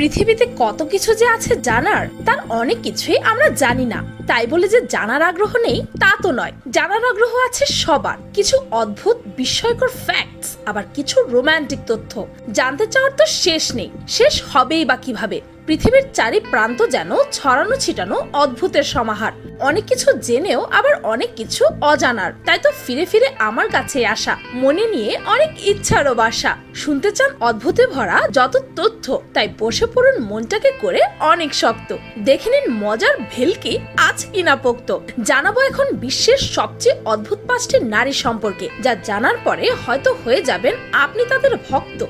পৃথিবীতে কত কিছু যে আছে জানার, তার অনেক কিছুই আমরা জানি না। তাই বলে যে জানার আগ্রহ নেই, তা তো নয়। জানার আগ্রহ আছে সবার। কিছু অদ্ভুত, বিস্ময়কর ফ্যাক্টস আবার কিছু রোম্যান্টিক তথ্য। জানতে চাওয়ার তো শেষ নেই। শেষ হবেই বা কীভাবে? পৃথিবীর চারি প্রান্ত যেন ছড়ানো ছিটানো অদ্ভুতের সমাহার। অনেক কিছু জেনেও আবার অনেক কিছু অজানার। তাই তো ফিরে ফিরে আমার কাছে আসা, মনে নিয়ে অনেক ইচ্ছারও বাসা। শুনতে চান অদ্ভুতে ভরা যত তথ্য, তাই বসে পড়ুন মনটাকে করে অনেক শক্ত। দেখে নিন মজার ভেলকি আজ কিনা পোক্ত জানাব এখন বিশ্বের সবচেয়ে অদ্ভুত পাঁচটি নারী সম্পর্কে, যা জানার পরে হয়তো হয়ে যাবেন আপনি তাদের ভক্ত।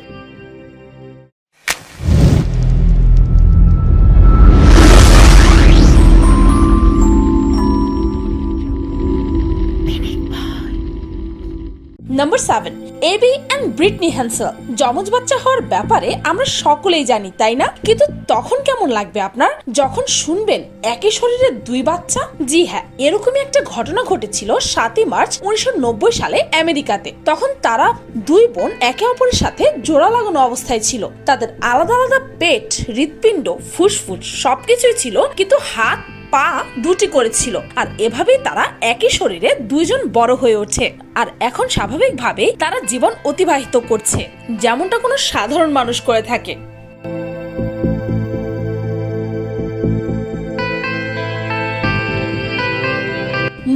Number seven Abby and Brittany Hensel যমজ বাচ্চা হওয়ার ব্যাপারে আমরা সকলেই জানি, তাই না? কিন্তু তখন কেমন লাগবে আপনার? যখন শুনবেন, একই শরীরে দুই বাচ্চা? জি হ্যাঁ এরকমই একটা ঘটনা ঘটেছিল সাতই মার্চ উনিশশো নব্বই সালে আমেরিকাতে। তখন তারা দুই বোন একে অপরের সাথে জোড়া লাগানো অবস্থায় ছিল। তাদের আলাদা আলাদা পেট, হৃৎপিণ্ড, ফুসফুস, সবকিছুই ছিল, কিন্তু হাত পা দুটি করেছিল। আর এভাবেই তারা একই শরীরে দুইজন বড় হয়ে ওঠে। আর এখন স্বাভাবিকভাবেই তারা জীবন অতিবাহিত করছে। যেমনটা কোনো সাধারণ মানুষ করে থাকে।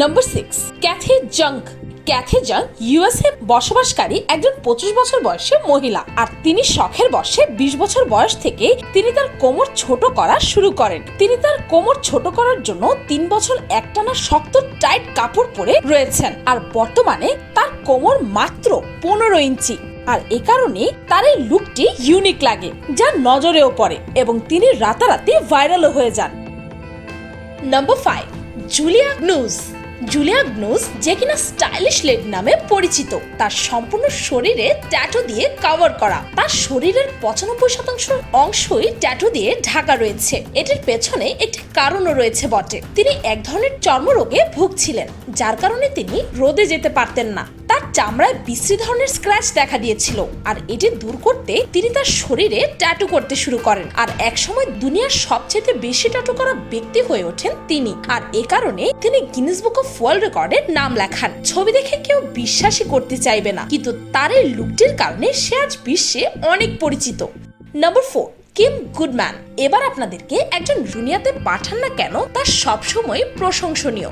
Number six Cathie Jung Cathie Jung USA বসবাসকারী একজন পঁচিশ বছর বয়সী মহিলা। আর তিনি শখের বয়সে বিশ বছর বয়স থেকে তিনি তার কোমর ছোট করা শুরু করেন। তিনি তার কোমর ছোট করার জন্য তিন বছর একটানা শক্ত টাইট কাপড় পরে রয়েছেন। আর বর্তমানে তার কোমর মাত্র পনেরো ইঞ্চি। আর এ কারণে তার এই লুকটি ইউনিক লাগে, যা নজরেও পড়ে এবং তিনি রাতারাতি ভাইরালও হয়ে যান। Number five Julia Gnuse Julia Gnuse যে কিনা স্টাইলিশ লেড নামে পরিচিত। তার সম্পূর্ণ শরীরে ট্যাটু দিয়ে কভার করা। তার শরীরের পঁচানব্বই শতাংশ অংশই ট্যাটু দিয়ে ঢাকা রয়েছে। এটির পেছনে একটি কারণও রয়েছে বটে। তিনি এক ধরনের চর্মরোগে ভুগছিলেন। যার কারণে তিনি রোদে যেতে পারতেন না। তার চামড়ায় বিশ্রী ধরনের স্ক্র্যাচ দেখা দিয়েছিল। আর এটি দূর করতে তিনি তার শরীরে ট্যাটু করতে শুরু করেন। আর একসময় দুনিয়ার সবচেয়ে বেশি ট্যাটু করা ব্যক্তি হয়ে ওঠেন তিনি। আর এ কারণে তিনি গিনেস বুক অফ ওয়ার্ল্ড রেকর্ডে নাম লেখান। ছবি দেখে কেউ বিশ্বাসই করতে চাইবে না। কিন্তু তার এই লুকটির কারণে সে আজ বিশ্বে অনেক পরিচিত। নম্বর ফোর কিম গুডম্যান এবার আপনাদেরকে একজন দুনিয়াতে পাঠান না কেন, তা সবসময় প্রশংসনীয়।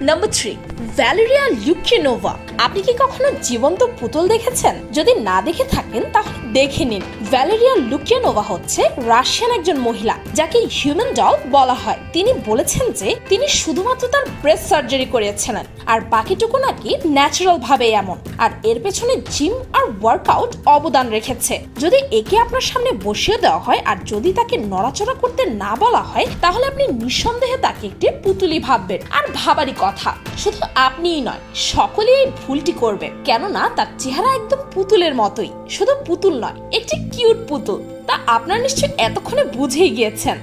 নাম্বার থ্রি ভ্যালেরিয়া লিউকিনোভা আপনি কি কখনো জীবন্ত পুতুল দেখেছেন? যদি না দেখে থাকেন, তাহলে দেখে নিন। ভ্যালেরিয়া লুকিয়ানোভা হচ্ছে রাশিয়ান একজন মহিলা, যাকে হিউম্যান ডল বলা হয়। তিনি বলেছেন যে, তিনি শুধুমাত্র তার ব্রেস্ট সার্জারি করিয়েছিলেন আর বাকিটুকু নাকি ন্যাচারাল ভাবে এমন। আর এর পেছনে জিম আর ওয়ার্কআউট অবদান রেখেছে। যদি একে আপনার সামনে বসিয়ে দেওয়া হয়, আর যদি তাকে নড়াচড়া করতে না বলা হয়, তাহলে আপনি নিঃসন্দেহে তাকে একটি পুতুলি ভাববেন। আর ভাবারই কথা। শুধু আপনিই নয়, সকলেই এই ভুলটি করবে। কেননা তার চেহারা একদম পুতুলের মতোই। শুধু পুতুল নয়, একটি কিউট পুতুল। তা আপনার নিশ্চয়ই এতক্ষণে বুঝেই গিয়েছেন।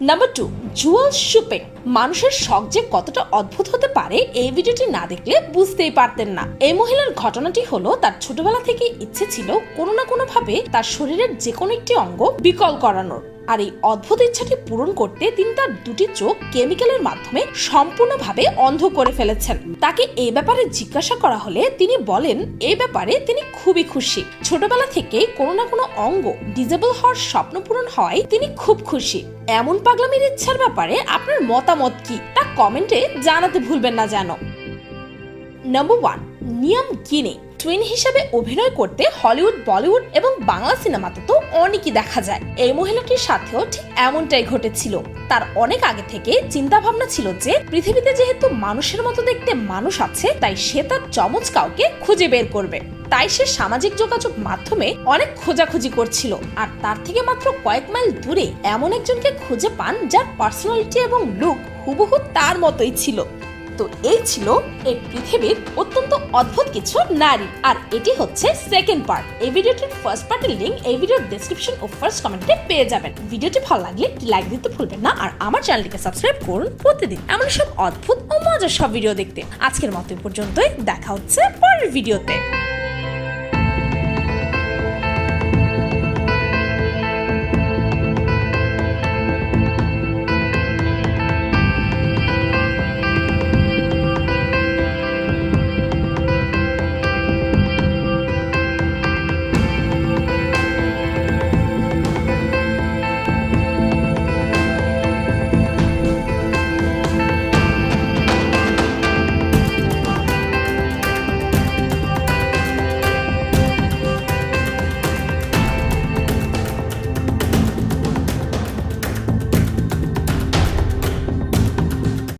Number two, Jewel Shuping. মানুষের শখ যে কতটা অদ্ভুত হতে পারে, এই ভিডিওটি না দেখলে বুঝতেই পারতেন না। এই মহিলার ঘটনাটি হলো, তার ছোটবেলা থেকে ইচ্ছে ছিল কোনো না কোনো ভাবে তার শরীরের যে কোনো একটি অঙ্গ বিকল করানোর। আর এই অদ্ভুত ইচ্ছাটি পূরণ করতে তিনি তার দুটি চোখ কেমিক্যালের মাধ্যমে সম্পূর্ণভাবে অন্ধ করে ফেলেছেন। তাকে এই ব্যাপারে জিজ্ঞাসা করা হলে তিনি বলেন এই ব্যাপারে তিনি খুবই খুশি। ছোটবেলা থেকে কোনো না কোনো অঙ্গ ডিজেবল হওয়ার স্বপ্ন পূরণ হয় তিনি খুব খুশি। এমন পাগলামির ইচ্ছার ব্যাপারে আপনার মতামত কি? তা কমেন্টে জানাতে ভুলবেন না যেন। নম্বর ওয়ান নিয়ম গিনে টুইন হিসাবে অভিনয় করতে হলিউড, বলিউড এবং বাংলা সিনেমাতে তো অনেকই দেখা যায়। এই মহিলাটির সাথেও ঠিক এমনটাই ঘটেছিল। তার অনেক আগে থেকে চিন্তা ভাবনা ছিল যে, পৃথিবীতে যেহেতু মানুষের মতো দেখতে মানুষ আছে, তাই সে তার চমচ কাউকে খুঁজে বের করবে। তাই সে সামাজিক যোগাযোগ মাধ্যমে অনেক খোঁজাখুঁজি করছিল। আর তার থেকে মাত্র কয়েক মাইল দূরে এমন একজনকে খুঁজে পান যার পার্সোনালিটি এবং লুক হুবহু তার মতোই ছিল। তো এই ছিল এই পৃথিবীর অত্যন্ত অদ্ভুত কিছু নারী। আর এটি হচ্ছে সেকেন্ড পার্ট এই ভিডিওটির ফার্স্ট পার্টের লিঙ্ক এই ভিডিওর ডেসক্রিপশন ও ফার্স্ট কমেন্টে পেয়ে যাবেন। ভিডিওটি ভালো লাগলে লাইক দিতে ভুলবেন না আর আমার চ্যানেলটিকে সাবস্ক্রাইব করুন প্রতিদিন এমন সব অদ্ভুত ও মজার সব ভিডিও দেখতে। আজকের মতো পর্যন্তই। দেখা হচ্ছে পরের ভিডিওতে